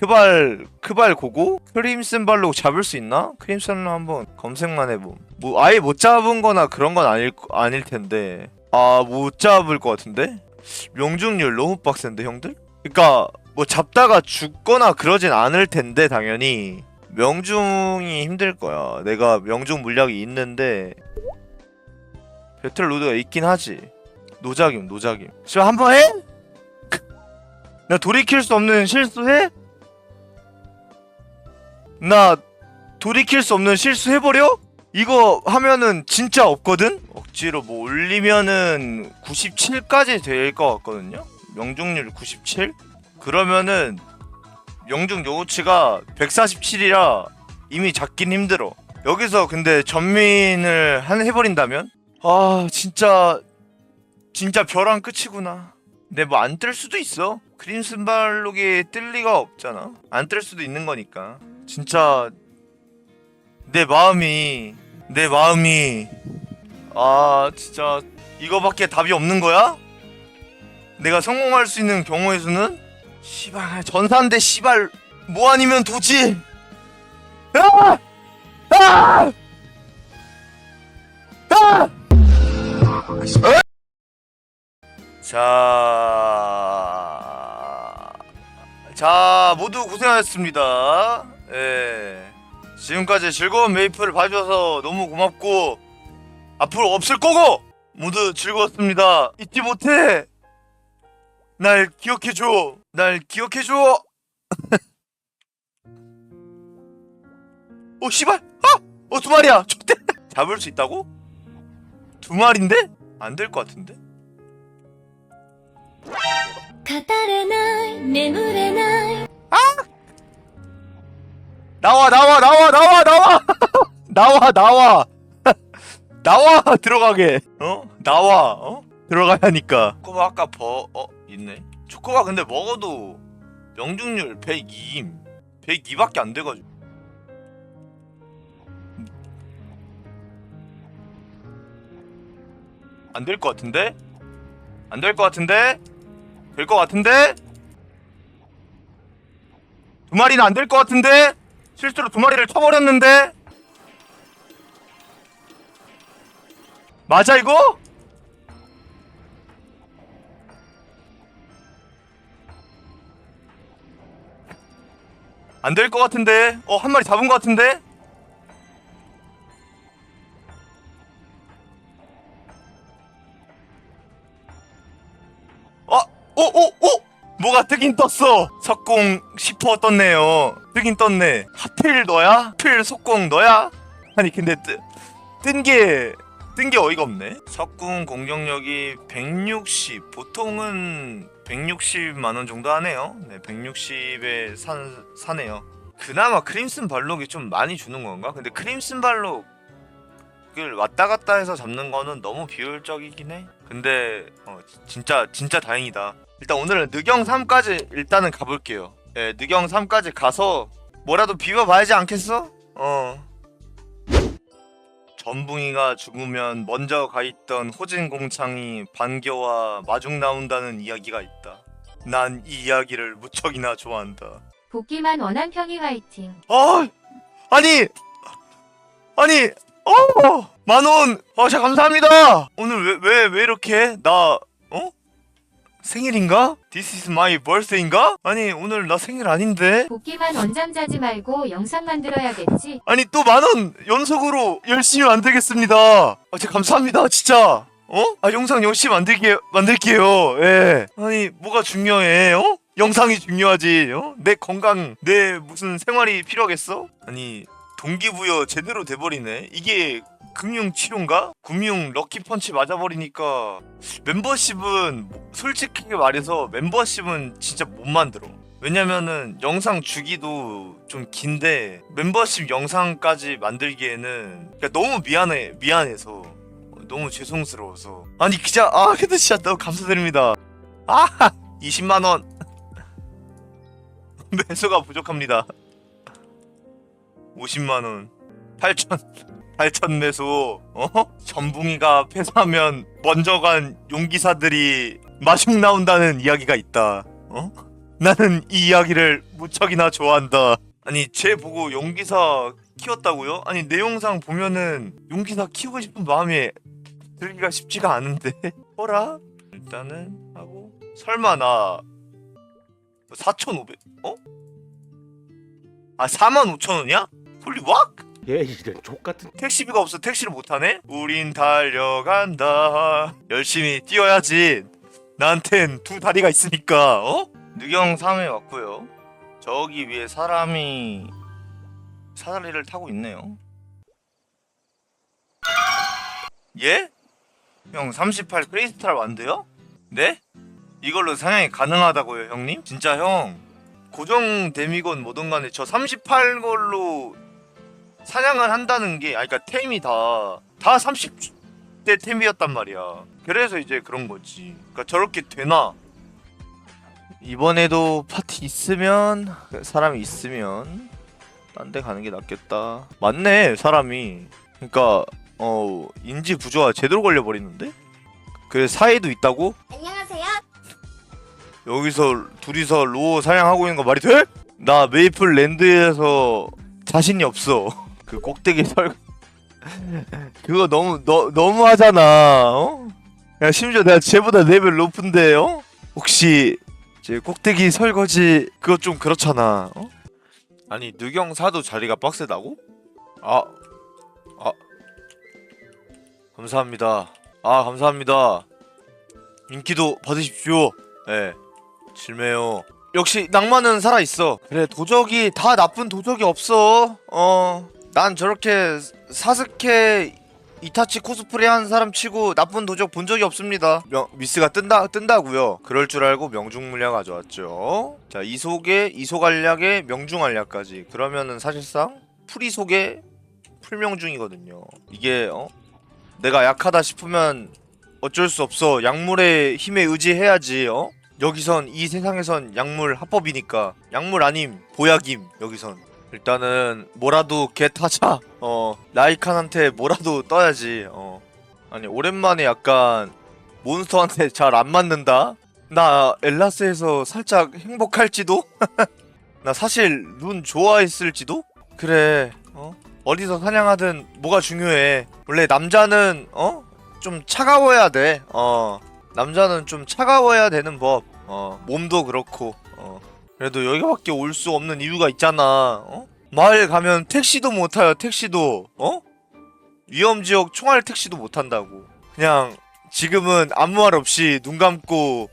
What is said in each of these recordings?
크발 크발 고고 크림슨 발로 잡을 수 있나? 크림슨로 한번 검색만 해봄. 뭐 아예 못 잡은거나 그런 건 아닐 아닐 텐데. 아 못 잡을 것 같은데? 명중률 너무 빡센데 형들? 그러니까 뭐 잡다가 죽거나 그러진 않을 텐데 당연히 명중이 힘들 거야. 내가 명중 물약이 있는데 배틀 로드가 있긴 하지. 노작임 노작임. 지금 한번 해? 나 돌이킬 수 없는 실수해? 나 돌이킬 수 없는 실수 해버려? 이거 하면은 진짜 없거든? 억지로 뭐 올리면은 97까지 될 것 같거든요? 명중률 97? 그러면은 명중 요구치가 147이라 이미 잡긴 힘들어. 여기서 근데 전민을 한 해버린다면? 아 진짜 진짜 벼랑 끝이구나. 근데 뭐 안 뜰 수도 있어. 크림슨 발록이 뜰 리가 없잖아. 안 뜰 수도 있는 거니까. 진짜 내 마음이 내 마음이 아 진짜 이거밖에 답이 없는 거야? 내가 성공할 수 있는 수는 씨발 전사인데 씨발 뭐 아니면 도지. 아! 아! 아! 자, 자 모두 고생하셨습니다. 예, 지금까지 즐거운 메이플을 봐줘서 너무 고맙고 앞으로 없을 거고 모두 즐거웠습니다. 잊지 못해. 날 기억해줘. 날 기억해줘. 오 씨발. 아, 어두 마리야. 좋대. 잡을 수 있다고? 두 마리인데? 안 될 것 같은데? 語れない眠れない 나와 나와 나와 나와 나와! 나와 나와! 나와! 들어가게. 어? 나와 어? 들어가야 하니까. 초코바 아까 버어 있네. 초코바 근데 먹어도 명중률 102임. 102밖에 안 돼가지고. 안 될 것 같은데? 안 될 것 같은데? 될 것 같은데? 두 마리는 안 될 것 같은데 실수로 두 마리를 쳐버렸는데 맞아 이거? 안 될 것 같은데 어 한 마리 잡은 것 같은데 어? 오, 오, 오! 뭐가 뜨긴 떴어. 석공 10% 떴네요. 뜨긴 떴네. 하필 너야? 하필 석공 너야? 아니 근데 뜨, 뜬 게 뜬 게 어이가 없네. 석궁 공격력이 160. 보통은 160만 원 정도 하네요. 네, 160에 산 사네요. 그나마 크림슨 발록이 좀 많이 주는 건가? 근데 크림슨 발록 을 왔다 갔다 해서 잡는 거는 너무 비효율적이긴 해. 근데 어, 진짜 진짜 다행이다. 일단 오늘은 느경 3까지 일단은 가볼게요. 예, 느경 3까지 가서 뭐라도 비벼봐야지 않겠어? 어. 전붕이가 죽으면 먼저 가 있던 호진 공창이 반겨와 마중 나온다는 이야기가 있다. 난 이 이야기를 무척이나 좋아한다. 복귀만 원한 평이 화이팅 아, 아니, 아니, 어, 만원, 아, 자 감사합니다. 오늘 왜 왜 왜 이렇게 나 어? 생일인가? This is my birthday인가? 아니 오늘 나 생일 아닌데? 복귀만 원잠 자지 말고 영상 만들어야겠지 아니 또 만원 연속으로 열심히 만들겠습니다. 아, 진짜 감사합니다, 진짜. 어? 아 영상 열심히 만들게 만들게요. 예. 아니 뭐가 중요해? 어? 영상이 중요하지. 어? 내 건강, 내 무슨 생활이 필요하겠어? 아니 동기부여 제대로 돼버리네. 이게 금융 치료인가? 금융 럭키 펀치 맞아버리니까 멤버십은 솔직하게 말해서 멤버십은 진짜 못 만들어. 왜냐면은 영상 주기도 좀 긴데 멤버십 영상까지 만들기에는 그러니까 너무 미안해 미안해서. 어, 너무 죄송스러워서. 아니 기자 아 근데 진짜 너무 감사드립니다. 아 20만 원. 매수가 부족합니다. 50만 원. 8천 8천 매수 어 전붕이가 패사하면 먼저 간 용기사들이 마중 나온다는 이야기가 있다 어 나는 이 이야기를 무척이나 좋아한다. 아니 쟤 보고 용기사 키웠다고요? 아니 내 영상 보면은 용기사 키우고 싶은 마음이 들기가 쉽지가 않은데 어라? 일단은 하고 설마 나 4,500 어? 아 45,000원이야? 홀리 왁? 얘 이런 족 같은 택시비가 없어 택시를 못 타네? 우린 달려간다 열심히 뛰어야지 나한텐 두 다리가 있으니까 어? 느경 3에 왔고요 저기 위에 사람이 사다리를 타고 있네요 예? 형 38 크리스탈 완드요? 네? 이걸로 사냥이 가능하다고요 형님? 진짜 형 고정 데미건 뭐든 간에 저 38걸로 사냥을 한다는 게 아니 그러니까 템이 다 다 30대 템이었단 말이야. 그래서 이제 그런 거지. 그러니까 저렇게 되나? 이번에도 파티 있으면 사람이 있으면 딴 데 가는 게 낫겠다. 맞네 사람이. 그러니까 어 인지 부조화 제대로 걸려 버리는데? 그 사이도 있다고? 안녕하세요 여기서 둘이서 로어 사냥하고 있는 거 말이 돼? 나 메이플 랜드에서 자신이 없어. 그 꼭대기 설 그거 너무 너 너무 하잖아. 어? 야 심지어 내가 쟤보다 레벨 높은데 어? 혹시 제 꼭대기 설거지 그거 좀 그렇잖아. 어? 아니 느경사도 자리가 빡세다고? 아, 아, 감사합니다. 아 감사합니다. 인기도 받으십시오. 예. 질매요. 역시 낭만은 살아 있어. 그래 도적이 다 나쁜 도적이 없어. 어, 난 저렇게 사스케 이타치 코스프레 한 사람 치고 나쁜 도적 본 적이 없습니다. 명, 미스가 뜬다 뜬다고요. 그럴 줄 알고 명중 물량 가져왔죠. 자 이속에 이속 알약에 명중 알약까지. 그러면은 사실상 풀이속에 풀명중이거든요. 이게 어 내가 약하다 싶으면 어쩔 수 없어. 약물의 힘에 의지해야지. 어? 여기선 이 세상에선 약물 합법이니까 약물 아님 보약임 여기선 일단은 뭐라도 개 타자 어 라이칸한테 뭐라도 떠야지 어 아니 오랜만에 약간 몬스터한테 잘 안 맞는다 나 엘라스에서 살짝 행복할지도 나 사실 룬 좋아했을지도 그래 어 어디서 사냥하든 뭐가 중요해 원래 남자는 어 좀 차가워야 돼. 어. 남자는 좀 차가워야 되는 법. 어. 몸도 그렇고. 어. 그래도 여기밖에 올 수 없는 이유가 있잖아. 어? 마을 가면 택시도 못 타요. 택시도. 어? 위험 지역 총알 택시도 못 탄다고. 그냥 지금은 아무 말 없이 눈 감고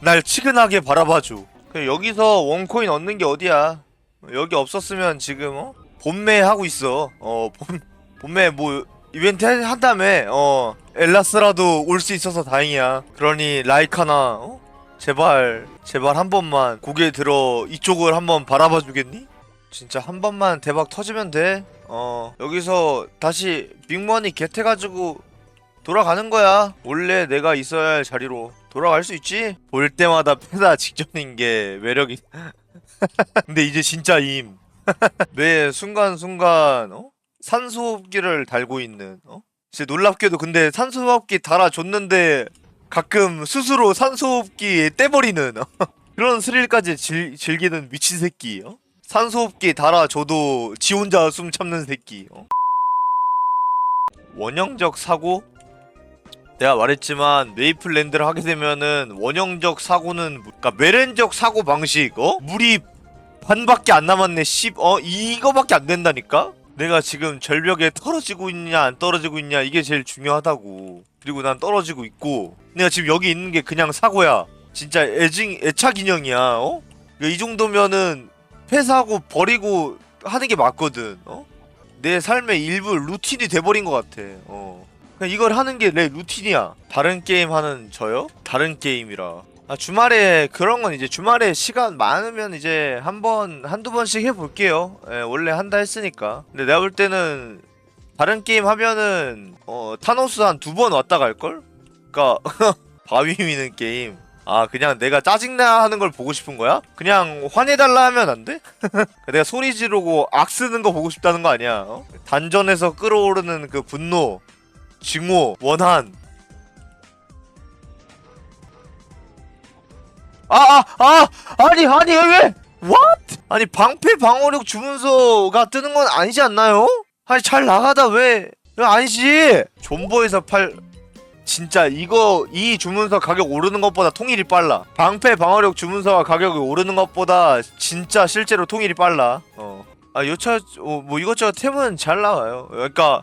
날 치근하게 바라봐줘. 여기서 원코인 얻는 게 어디야? 여기 없었으면 지금 어? 본매 하고 있어. 어, 본 본매 뭐 이벤트 한- 한다며. 어. 엘라스라도 올 수 있어서 다행이야. 그러니 라이카나 어? 제발 제발 한 번만 고개 들어 이쪽을 한번 바라봐 주겠니? 진짜 한 번만 대박 터지면 돼. 어. 여기서 다시 빅머니 겟해 가지고 돌아가는 거야. 원래 내가 있어야 할 자리로 돌아갈 수 있지? 볼 때마다 패다 직전인 게 매력이. 근데 이제 진짜 임. 매 순간순간 어? 산소호흡기를 달고 있는 어? 진짜 놀랍게도 근데 산소호흡기 달아줬는데 가끔 스스로 산소호흡기 떼버리는 어? 그런 스릴까지 즐, 즐기는 미친 새끼 어? 산소호흡기 달아줘도 지 혼자 숨 참는 새끼 어? 원형적 사고? 내가 말했지만 메이플랜드를 하게 되면은 원형적 사고는 그러니까 메렌적 사고 방식 어? 물이 반밖에 안 남았네 10 어? 이거밖에 안 된다니까? 내가 지금 절벽에 떨어지고 있냐 안 떨어지고 있냐 이게 제일 중요하다고 그리고 난 떨어지고 있고 내가 지금 여기 있는 게 그냥 사고야 진짜 애증 애착 인형이야 어? 이 정도면은 폐사하고 버리고 하는 게 맞거든 어? 내 삶의 일부 루틴이 돼버린 것 같아 어. 그냥 이걸 하는 게 내 루틴이야 다른 게임 하는 저요? 다른 게임이라 아, 주말에 그런 건 이제 주말에 시간 많으면 이제 한 번 한두 번씩 해볼게요. 예, 원래 한다 했으니까. 근데 내가 볼 때는 다른 게임 하면은 어 타노스 한 두 번 왔다 갈 걸? 그니까 바위 미는 게임. 아 그냥 내가 짜증나 하는 걸 보고 싶은 거야? 그냥 화내달라 하면 안 돼? 내가 소리 지르고 악 쓰는 거 보고 싶다는 거 아니야? 어? 단전에서 끌어오르는 그 분노, 증오, 원한 아, 아, 아, 아 니, 아니, 왜? What? 아니, 방패 방어력 주문서가 뜨는 건 아니지 않나요? 아니, 잘 나가다 왜? 왜 아니지? 존버에서 팔, 진짜 이거, 이 주문서 가격 오르는 것보다 통일이 빨라. 방패 방어력 주문서가 가격이 오르는 것보다 진짜 실제로 통일이 빨라. 어. 아, 여차, 어, 뭐 이것저것 템은 잘 나와요. 그러니까,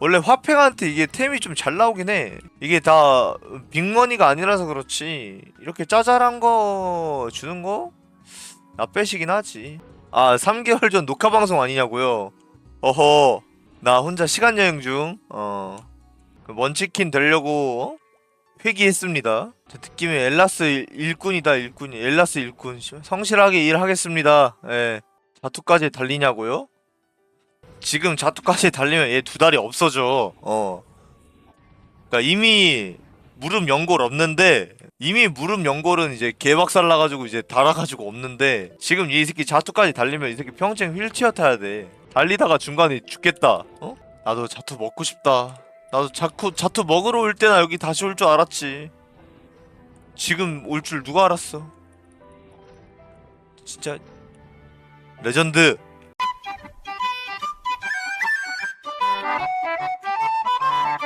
원래 화팽한테 이게 템이 좀 잘 나오긴 해. 이게 다 빅머니가 아니라서 그렇지. 이렇게 짜잘한 거 주는 거? 나 빼시긴 하지. 아, 3개월 전 녹화 방송 아니냐고요? 어허. 나 혼자 시간 여행 중. 어. 그 먼치킨 되려고 어? 회귀했습니다. 제 느낌에 엘라스 일- 일꾼이다, 일꾼이. 엘라스 일꾼. 성실하게 일하겠습니다. 예. 자투까지 달리냐고요? 지금 자투까지 달리면 얘두 달이 없어져. 어. 그러니까 이미 무릎 연골 없는데 이미 무릎 연골은 이제 개박살 나가지고 이제 달아가지고 없는데 지금 이 새끼 자투까지 달리면 이 새끼 평생 휠체어 타야 돼. 달리다가 중간에 죽겠다. 어? 나도 자투 먹고 싶다. 나도 자쿠 자투 먹으러 올 때나 여기 다시 올 줄 알았지. 지금 올 줄 누가 알았어? 진짜 레전드.